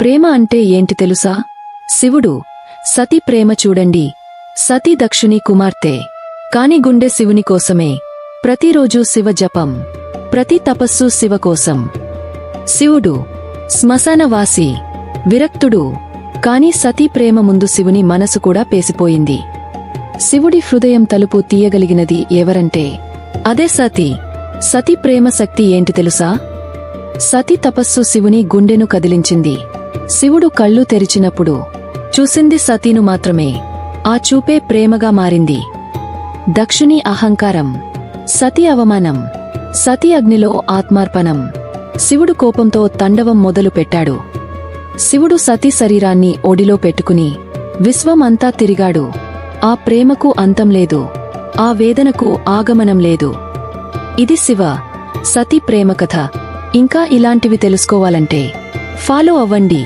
ప్రేమ అంటే ఏంటి తెలుసా? శివుడు సతి ప్రేమ చూడండి. సతీ దక్షుని కుమార్తె. కాని గుండె శివుని కోసమే. ప్రతిరోజు శివ జపం. ప్రతి తపస్సు శివ కోసం. శివుడు శ్మశానవాసి విరక్తుడు. కాని సతీ ప్రేమ ముందు శివుని మనసు కూడా పేసిపోయింది. శివుడి హృదయం తలుపు తీయగలిగినది ఎవరంటే? అదే సతి. సతి ప్రేమ శక్తి ఏంటి తెలుసా? సతి తపస్సు శివుని గుండెను కదిలించింది. శివుడు కళ్ళు తెరిచినప్పుడు చూసింది సతీను మాత్రమే. ఆ చూపే ప్రేమగా మారింది. దక్షుని అహంకారం సతి అవమానం సతి అగ్నిలో ఆత్మార్పణం. శివుడు కోపంతో తండవం మొదలు పెట్టాడు. శివుడు సతీ శరీరాన్ని ఒడిలో పెట్టుకుని విశ్వం అంతా తిరిగాడు. ఆ ప్రేమకు అంతం లేదు. ఆ వేదనకు ఆగమనం లేదు. ఇది శివ సతీ ప్రేమ కథ ఇంకా ఇలాంటివి తెలుసుకోవాలంటే ఫాలో అవ్వండి